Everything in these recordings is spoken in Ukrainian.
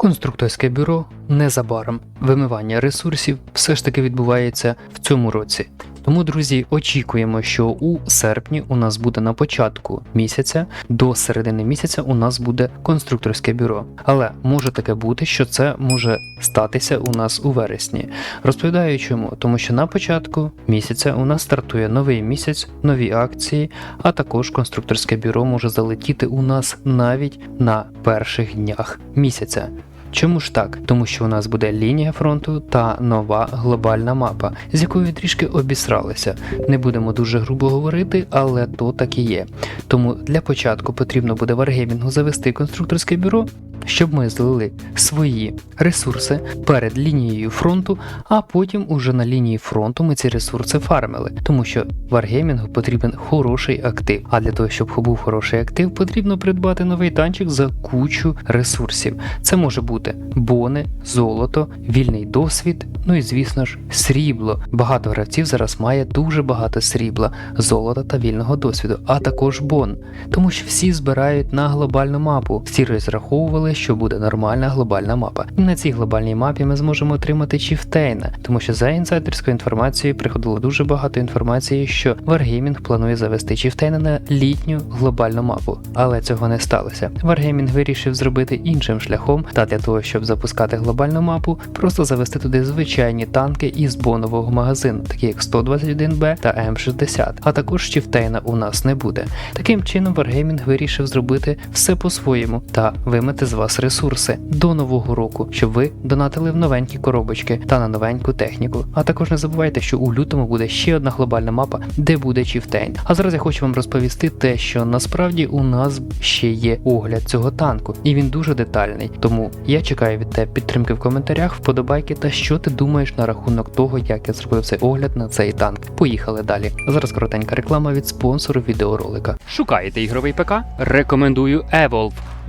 Конструкторське бюро незабаром. Вимивання ресурсів все ж таки відбувається в цьому році. Тому, друзі, очікуємо, що у серпні у нас буде на початку місяця, до середини місяця у нас буде конструкторське бюро. Але може таке бути, що це може статися у нас у вересні. Розповідаю чому, тому що на початку місяця у нас стартує новий місяць, нові акції, а також конструкторське бюро може залетіти у нас навіть на перших днях місяця. Чому ж так? Тому що у нас буде лінія фронту та нова глобальна мапа, з якою трішки обісралися. Не будемо дуже грубо говорити, але то так і є. Тому для початку потрібно буде в Wargaming завести конструкторське бюро, щоб ми злили свої ресурси перед лінією фронту, а потім уже на лінії фронту ми ці ресурси фармили, тому що Wargaming потрібен хороший актив. А для того, щоб був хороший актив, потрібно придбати новий танчик за кучу ресурсів. Це може бути бони, золото, вільний досвід, ну і звісно ж срібло. Багато гравців зараз має дуже багато срібла, золота та вільного досвіду, а також бон. Тому що всі збирають на глобальну мапу. Всі розраховували, що буде нормальна глобальна мапа. І на цій глобальній мапі ми зможемо отримати Чіфтейна, тому що за інсайдерською інформацією приходило дуже багато інформації, що Wargaming планує завести Чіфтейна на літню глобальну мапу, але цього не сталося. Wargaming вирішив зробити іншим шляхом, та для того, щоб запускати глобальну мапу, просто завести туди звичайні танки із бонового магазину, такі як 121Б та М60, а також Чіфтейна у нас не буде. Таким чином, Wargaming вирішив зробити все по-своєму та вимити з вас ресурси до нового року, щоб ви донатили в новенькі коробочки та на новеньку техніку. А також не забувайте, що у лютому буде ще одна глобальна мапа, де буде Чіфтейн. А зараз я хочу вам розповісти те, що насправді у нас ще є огляд цього танку, і він дуже детальний. Тому я чекаю від тебе підтримки в коментарях, вподобайки та що ти думаєш на рахунок того, як я зробив цей огляд на цей танк. Поїхали далі. Зараз коротенька реклама від спонсору відеоролика. Шукаєте ігровий ПК? Рекомендую Evolve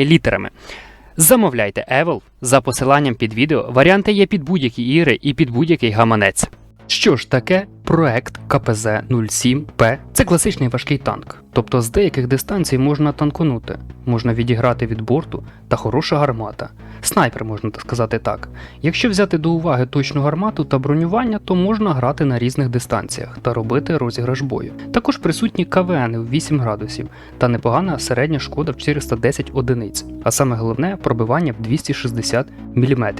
літерами. Замовляйте Evil за посиланням під відео. Варіанти є під будь-які ігри і під будь-який гаманець. Що ж таке проект КПЗ 07П? Це класичний важкий танк. Тобто з деяких дистанцій можна танконути, можна відіграти від борту та хороша гармата. Снайпер, можна сказати так. Якщо взяти до уваги точну гармату та бронювання, то можна грати на різних дистанціях та робити розіграш бою. Також присутні КВН в 8 градусів та непогана середня шкода в 410 одиниць, а саме головне пробивання в 260 мм.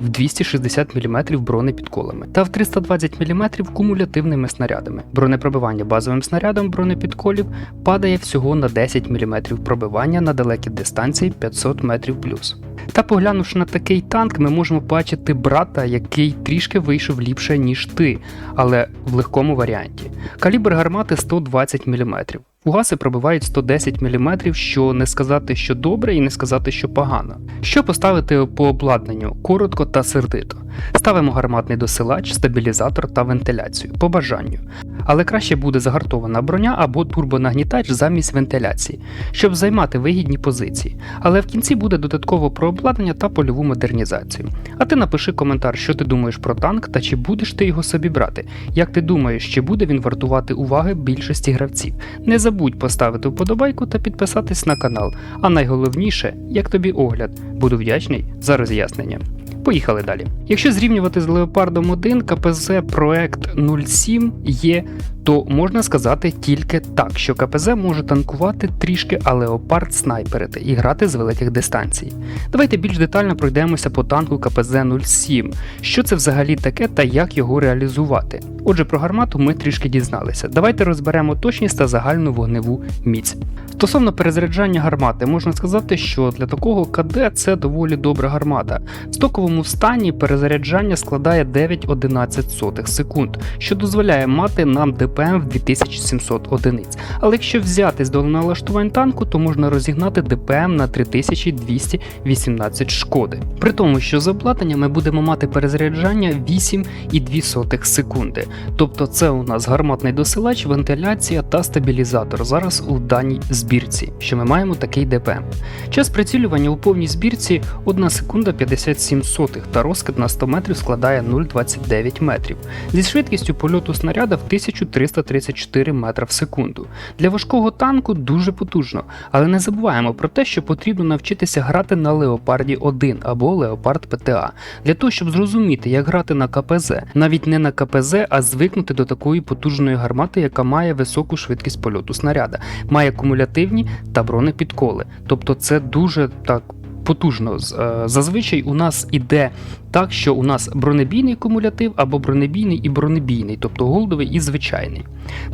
В 260 мм бронепідколами та в 320 мм кумулятивними снарядами. Бронепробивання базовим снарядом бронепідколів падає всього на 10 мм пробивання на далекі дистанції 500 метрів плюс. Та поглянувши на такий танк, ми можемо бачити брата, який трішки вийшов ліпше, ніж ти, але в легкому варіанті. Калібр гармати 120 мм. Фугаси пробивають 110 мм, що не сказати, що добре, і не сказати, що погано. Що поставити по обладнанню коротко та сердито. Ставимо гарматний досилач, стабілізатор та вентиляцію по бажанню. Але краще буде загартована броня або турбонагнітач замість вентиляції, щоб займати вигідні позиції. Але в кінці буде додатково про обладнання та польову модернізацію. А ти напиши коментар, що ти думаєш про танк та чи будеш ти його собі брати. Як ти думаєш, чи буде він вартувати уваги більшості гравців? Не забудь поставити вподобайку та підписатись на канал. А найголовніше, як тобі огляд, буду вдячний за роз'яснення. Поїхали далі. Якщо зрівнювати з Леопардом 1, КПЗ проект 07 є, то можна сказати тільки так, що КПЗ може танкувати трішки, а Леопард снайперити і грати з великих дистанцій. Давайте більш детально пройдемося по танку КПЗ 07, що це взагалі таке та як його реалізувати. Отже, про гармату ми трішки дізналися. Давайте розберемо точність та загальну вогневу міць. Стосовно перезаряджання гармати, можна сказати, що для такого КД це доволі добра гармата. В стоковому стані перезаряджання складає 9,11 секунд, що дозволяє мати нам ДПМ в 2700 одиниць. Але якщо взятись до налаштувань танку, то можна розігнати ДПМ на 3218 шкоди. При тому, що з обладнання ми будемо мати перезаряджання 8,2 секунди. Тобто це у нас гарматний досилач, вентиляція та стабілізатор зараз у даній збірці, що ми маємо такий ДПМ. Час прицілювання у повній збірці 1 секунда 57 сотих та розкид на 100 метрів складає 0,29 метрів. Зі швидкістю польоту снаряда в 1334 метра в секунду. Для важкого танку дуже потужно, але не забуваємо про те, що потрібно навчитися грати на Леопарді 1 або Леопард ПТА, для того, щоб зрозуміти, як грати на КПЗ, навіть не на КПЗ, а звикнути до такої потужної гармати, яка має високу швидкість польоту снаряда, має кумулятивні та бронепідколи. Тобто це дуже так. Потужно. Е, зазвичай у нас іде так, що у нас бронебійний кумулятив або бронебійний і бронебійний, тобто голдовий і звичайний.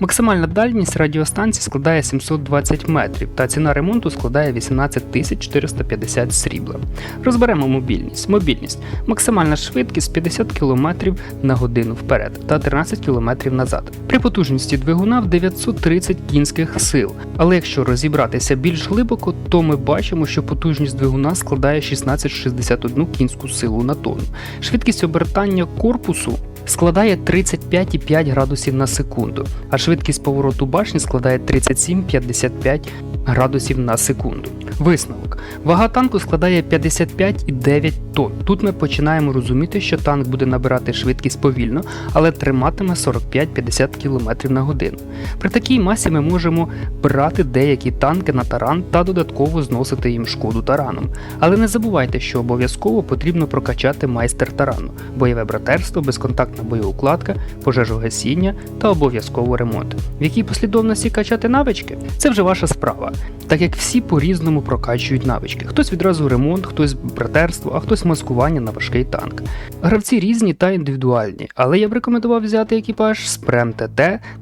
Максимальна дальність радіостанції складає 720 метрів, та ціна ремонту складає 18 450 срібла. Розберемо мобільність. Мобільність. Максимальна швидкість 50 км на годину вперед та 13 км назад. При потужності двигуна в 930 кінських сил. Але якщо розібратися більш глибоко, то ми бачимо, що потужність двигуна складає 1661 кінську силу на тонну. Швидкість обертання корпусу складає 35,5 градусів на секунду, а швидкість повороту башні складає 37,55 градусів на секунду. Висновок. Вага танку складає 55,9 тонн. Тут ми починаємо розуміти, що танк буде набирати швидкість повільно, але триматиме 45-50 км на годину. При такій масі ми можемо брати деякі танки на таран та додатково зносити їм шкоду тараном. Але не забувайте, що обов'язково потрібно прокачати майстер тарану, бойове братерство, безконтактна боєукладка, пожежогасіння та обов'язково ремонт. В якій послідовності качати навички? Це вже ваша справа, так як всі по-різному прокачують навички. Хтось відразу ремонт, хтось братерство, а хтось маскування на важкий танк. Гравці різні та індивідуальні, але я б рекомендував взяти екіпаж з Прем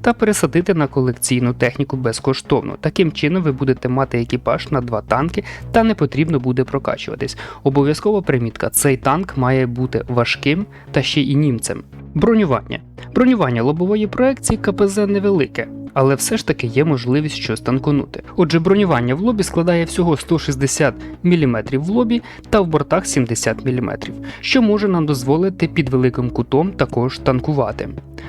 та пересадити на колекційну техніку безкоштовно. Таким чином ви будете мати екіпаж на два танки та не потрібно буде прокачуватись. Обов'язкова примітка: цей танк має бути важким та ще і німцем. Бронювання. Бронювання лобової проекції КПЗ невелике. Але все ж таки є можливість щось танконути. Отже, бронювання в лобі складає всього 160 мм в лобі та в бортах 70 мм, що може нам дозволити під великим кутом також танкувати.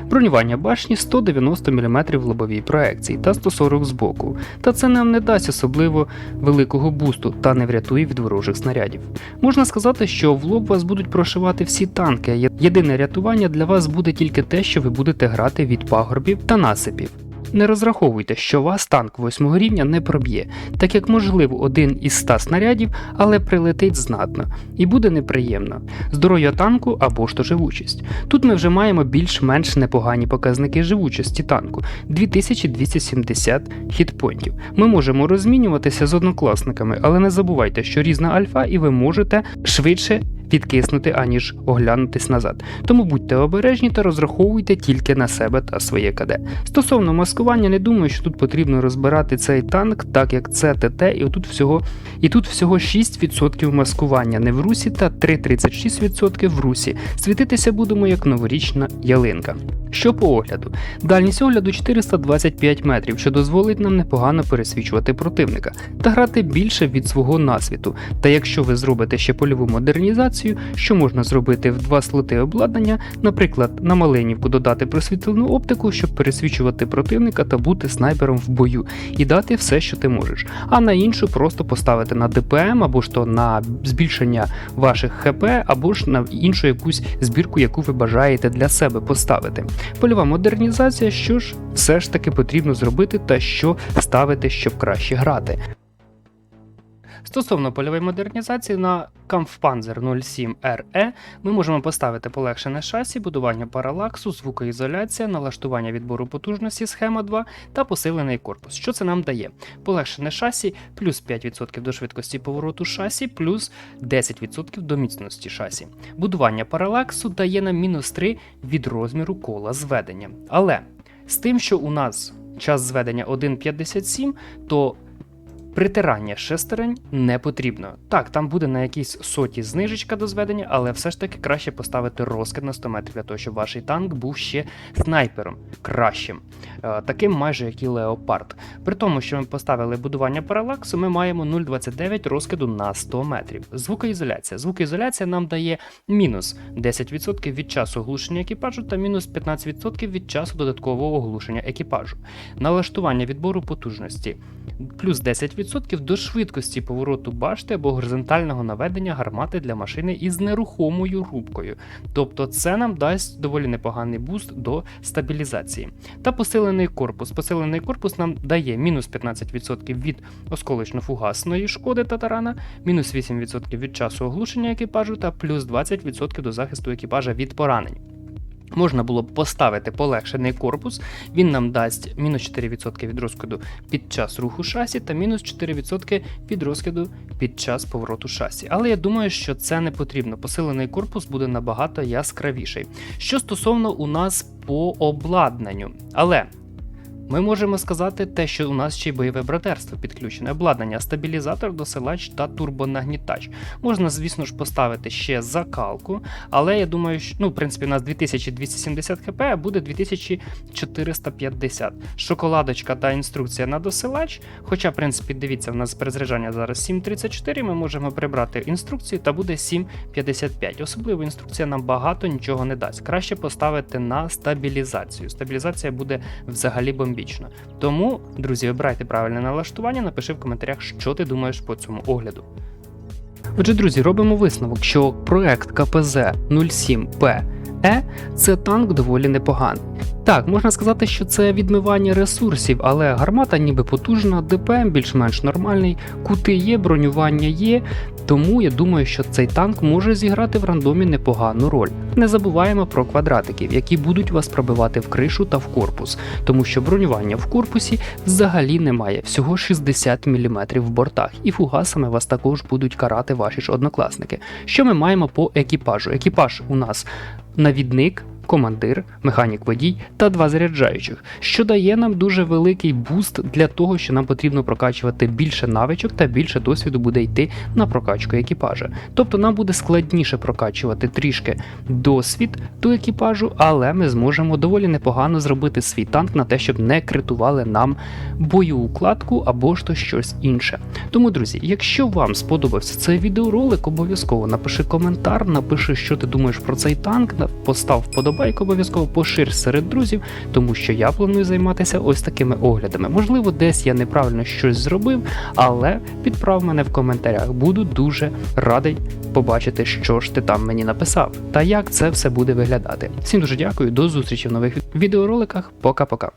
Бронювання башні 190 мм в лобовій проекції та 140 збоку, та це нам не дасть особливо великого бусту та не врятує від ворожих снарядів. Можна сказати, що в лоб вас будуть прошивати всі танки. Єдине рятування для вас буде тільки те, що ви будете грати від пагорбів та насипів. Не розраховуйте, що вас танк 8 рівня не проб'є, так як можливо один із 100 снарядів, але прилетить знатно і буде неприємно. Здоров'я танку або ж то живучість. Тут ми вже маємо більш-менш непогані показники живучості танку 2270 хітпойнтів. Ми можемо розмінюватися з однокласниками, але не забувайте, що різна альфа, і ви можете швидше відкиснути, аніж оглянутись назад. Тому будьте обережні та розраховуйте тільки на себе та своє КД. Стосовно маскування, не думаю, що тут потрібно розбирати цей танк, так як це ТТ, і отут всього і тут всього 6% маскування не в русі та 3,36% в русі. Світитися будемо як новорічна ялинка. Що по огляду? Дальність огляду 425 метрів, що дозволить нам непогано пересвічувати противника та грати більше від свого насвіту. Та якщо ви зробите ще польову модернізацію, що можна зробити в два слоти обладнання, наприклад, на маленівку додати просвітлену оптику, щоб пересвічувати противника та бути снайпером в бою, і дати все, що ти можеш. А на іншу просто поставити на ДПМ або ж то на збільшення ваших ХП, або ж на іншу якусь збірку, яку ви бажаєте для себе поставити. Польова модернізація, що ж все ж таки потрібно зробити та що ставити, щоб краще грати. Стосовно польової модернізації на Kampfpanzer 07 RE ми можемо поставити полегшене шасі, будування паралаксу, звукоізоляція, налаштування відбору потужності схема 2 та посилений корпус. Що це нам дає? Полегшене шасі плюс 5% до швидкості повороту шасі, плюс 10% до міцності шасі. Будування паралаксу дає нам мінус 3 від розміру кола зведення. Але з тим, що у нас час зведення 1,57, то Притирання шестерень не потрібно. Так, там буде на якійсь соті знижечка до зведення, але все ж таки краще поставити розкид на 100 метрів для того, щоб ваш танк був ще снайпером кращим, Е, таким майже як і Леопард. При тому, що ми поставили будування паралаксу, ми маємо 0,29 розкиду на 100 метрів. Звукоізоляція. Звукоізоляція нам дає мінус 10% від часу оглушення екіпажу та мінус 15% від часу додаткового оглушення екіпажу. Налаштування відбору потужності плюс 10% до швидкості повороту башти або горизонтального наведення гармати для машини із нерухомою рубкою. Тобто це нам дасть доволі непоганий буст до стабілізації. Та посилений корпус. Посилений корпус нам дає мінус 15% від осколочно-фугасної шкоди та тарана, мінус 8% від часу оглушення екіпажу та плюс 20% до захисту екіпажа від поранень. Можна було б поставити полегшений корпус, він нам дасть мінус 4% від розкиду під час руху шасі та мінус 4% від розкиду під час повороту шасі. Але я думаю, що це не потрібно. Посилений корпус буде набагато яскравіший. Що стосовно у нас по обладнанню, але. Ми можемо сказати те, що у нас ще й бойове братерство підключене, обладнання, стабілізатор, досилач та турбонагнітач. Можна, звісно ж, поставити ще закалку, але я думаю, що ну, в принципі, у нас 2270 хп, а буде 2450. Шоколадочка та інструкція на досилач. Хоча, в принципі, дивіться, в нас перезаряджання зараз 7.34, ми можемо прибрати інструкцію та буде 7.55. Особливо інструкція нам багато нічого не дасть. Краще поставити на стабілізацію. Стабілізація буде взагалі бомбічна. Тому, друзі, обирайте правильне налаштування, напиши в коментарях, що ти думаєш по цьому огляду. Отже, друзі, робимо висновок, що проект КПЗ 07П Е це танк доволі непоганий. Так, можна сказати, що це відмивання ресурсів, але гармата ніби потужна, ДПМ більш-менш нормальний, кути є, бронювання є. Тому я думаю, що цей танк може зіграти в рандомі непогану роль. Не забуваємо про квадратиків, які будуть вас пробивати в кришу та в корпус, тому що бронювання в корпусі взагалі немає, всього 60 мм в бортах, і фугасами вас також будуть карати ваші ж однокласники. Що ми маємо по екіпажу? Екіпаж у нас навідник. Командир, механік водій та два заряджаючих, що дає нам дуже великий буст для того, що нам потрібно прокачувати більше навичок та більше досвіду буде йти на прокачку екіпажа. Тобто нам буде складніше прокачувати трішки досвід до екіпажу, але ми зможемо доволі непогано зробити свій танк на те, щоб не критували нам бойову кладку або ж то щось інше. Тому, друзі, якщо вам сподобався цей відеоролик, обов'язково напиши коментар, напиши, що ти думаєш про цей танк, постав вподобайку обов'язково, пошир серед друзів, тому що я планую займатися ось такими оглядами. Можливо, десь я неправильно щось зробив, але підправ мене в коментарях. Буду дуже радий побачити, що ж ти там мені написав, та як це все буде виглядати. Всім дуже дякую, до зустрічі в нових відеороликах. Пока-пока.